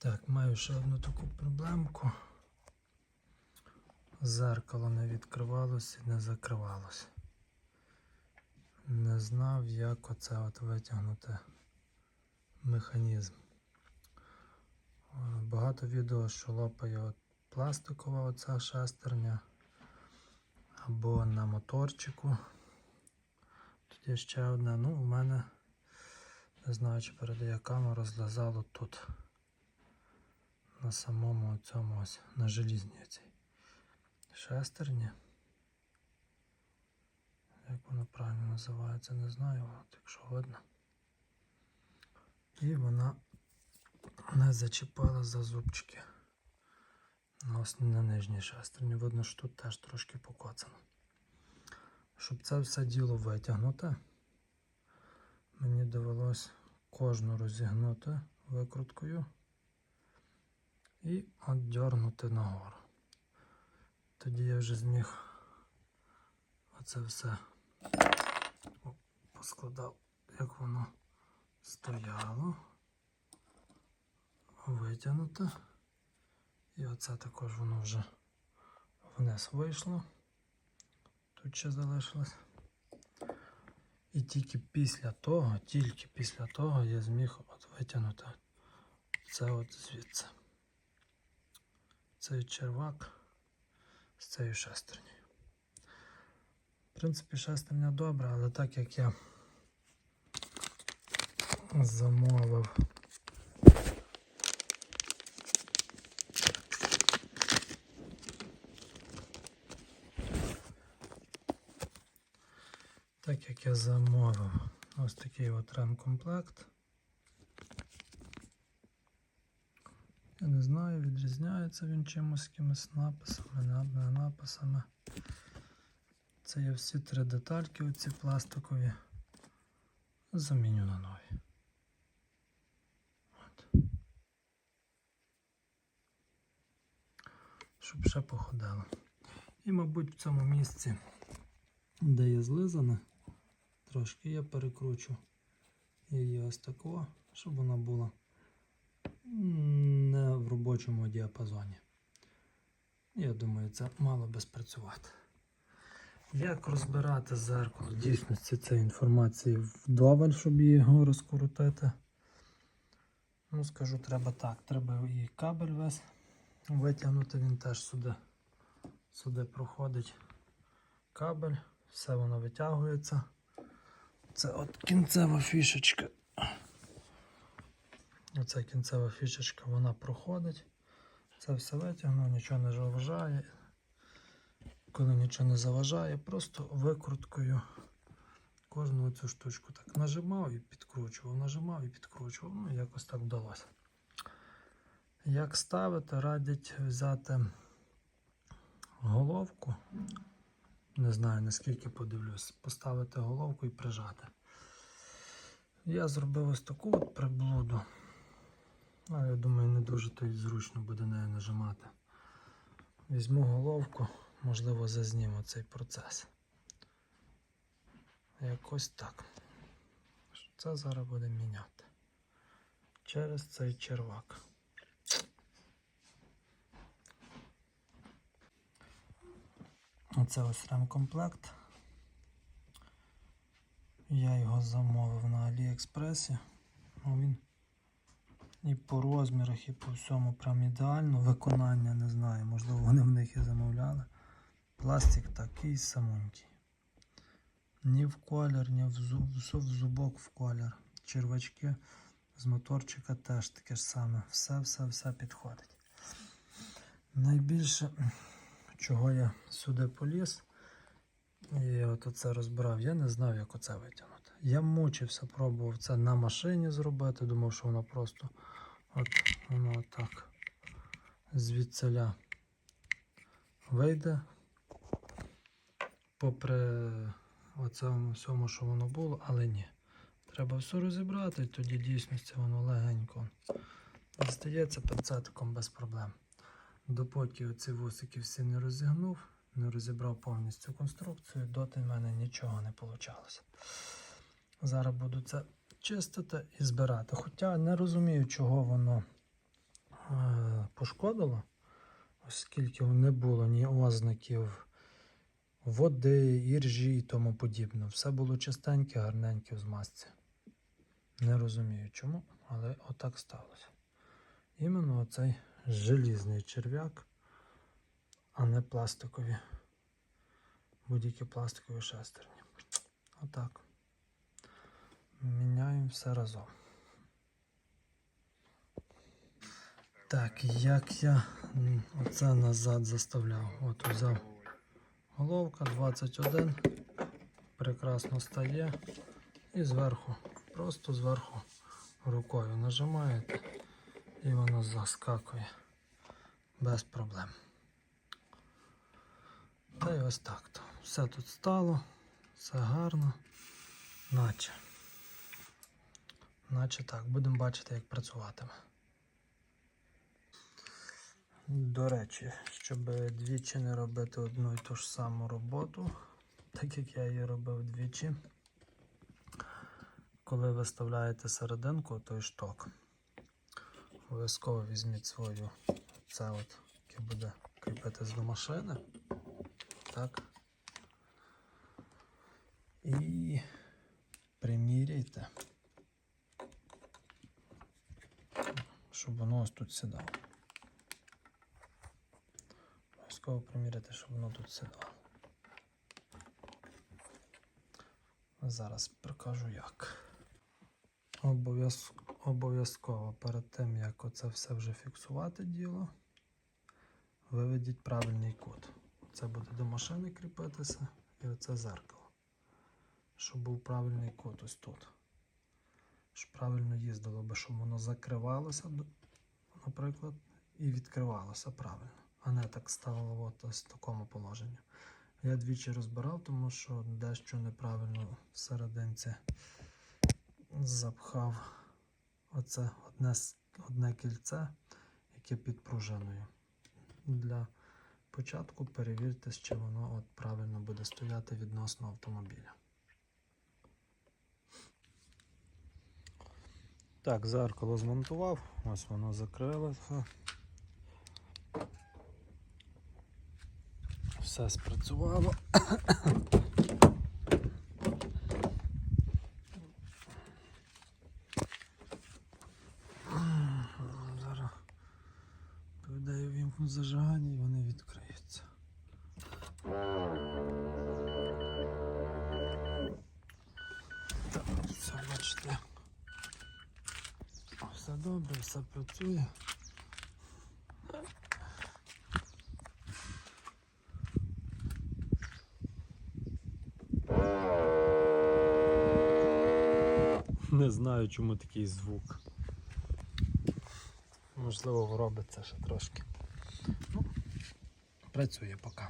Так, маю ще одну таку проблемку. Зеркало не відкривалося і не закривалося. Не знав, як оце от витягнути механізм. Е, Багато відео, що лопає от пластикова оця шестерня або на моторчику. Тут є ще одне. Ну, у мене не знаю, чи передає камера, злазало тут. На самому цьому ось, на желізній цій шестерні. Як воно правильно називається, не знаю, от якщо видно. І вона не зачіпала за зубчики. На ось на нижній шестерні. Видно, що тут теж трошки покоцано. Щоб це все діло витягнути, мені довелось кожну розігнути викруткою і отдернути нагору. Тоді я вже зміг оце все поскладав, як воно стояло, витягнути. І оце також воно вже вниз вийшло. Тут ще залишилось. І тільки після того, тільки після того я зміг от витягнути це от звідси. Цей червак з цією шестернею. В принципі, шестерня добра, але так як я замовив Так як я замовив ось такий от ремкомплект. Я не знаю, відрізняється він чимось якимись написами, не написами. Це є всі три детальки, оці пластикові. Заміню на нові. От. Щоб ще походило. І, мабуть, в цьому місці, де є злизане, трошки я перекручу її ось тако, щоб вона була не в робочому діапазоні. Я думаю, це мало би спрацювати. Як розбирати зеркало? В дійсності це інформації вдоволь, щоб його розкрутити. Ну, скажу, треба так. Треба і кабель весь витягнути, він теж сюди, сюди проходить кабель, все воно витягується. Це от кінцева фішечка. Оця кінцева фішечка вона проходить. Це все витягну, нічого не заважає. Коли нічого не заважає, просто викруткою кожну цю штучку так нажимав і підкручував, нажимав і підкручував. Ну, якось так вдалося. Як ставити, радять взяти головку. Не знаю наскільки подивлюсь, поставити головку і прижати. Я зробив ось таку от приблуду. Але я думаю, не дуже то й зручно буде нею нажимати. Візьму головку, можливо, зазніму цей процес. Якось так. Це зараз будемо міняти. Через цей червак. Оце ось ремкомплект. Я його замовив на Аліекспресі. Ну, він і по розмірах, і по всьому прям ідеально. Виконання не знаю, можливо, вони в них і замовляли. Пластик такий самонький. Ні в колір, ні в, зуб, в зубок в колір. Червачки з моторчика теж таке ж саме. Все-все-все підходить. Найбільше, чого я сюди поліз, і от оце розбирав, я не знав, як оце витягнути. Я мучився, пробував це на машині зробити, думав, що воно просто от воно отак звідсиля вийде. Попри оцьому всьому, що воно було, але ні. Треба все розібрати, тоді дійсності воно легенько дістається пинцетиком без проблем. Допоки оці вусики всі не розігнув, не розібрав повністю конструкцію, доти в мене нічого не вийшло. Зараз буду це чистити і збирати. Хоча не розумію, чого воно пошкодило, оскільки не було ні ознаків води, іржі і тому подібне. Все було чистеньке, гарненьке в змазці. Не розумію чому, але отак сталося. Іменно оцей желізний черв'як, а не пластикові. Будь-які пластикові шестерні. Отак. Міняємо все разом. Так, як я оце назад заставляв. От взяв головка 21, прекрасно стає. І зверху, просто зверху рукою нажимаєте і воно заскакує без проблем. Та й ось так то. Все тут стало, все гарно, наче. Наче так, будемо бачити, як працюватиме. До речі, щоб двічі не робити одну і ту ж саму роботу, так як я її робив двічі, коли виставляєте серединку, той шток, обов'язково візьміть свою, це от, яке буде кріпитись до машини. Так. І приміряйте, щоб воно ось тут сідало. Обов'язково приміряти, щоб воно тут сідало. Зараз покажу як. Обов'язково перед тим, як оце все вже фіксувати діло, виведіть правильний кут. Це буде до машини кріпитися і оце зеркало. Щоб був правильний кут ось тут. Щоб правильно їздило, бо щоб воно закривалося, наприклад, і відкривалося правильно, а не так стало от ось в такому положенні. Я двічі розбирав, тому що дещо неправильно всерединці запхав оце одне, одне кільце, яке під пружиною. Для початку перевірте, чи воно от правильно буде стояти відносно автомобіля. Так, зеркало змонтував, ось воно закрилося. Все спрацювало. Зараз повідаю вімкну зажигання і вони відкриються. Все, бачите. Все добре, все працює. Не знаю, чому такий звук. Можливо, робиться ще трошки. Ну, працює поки.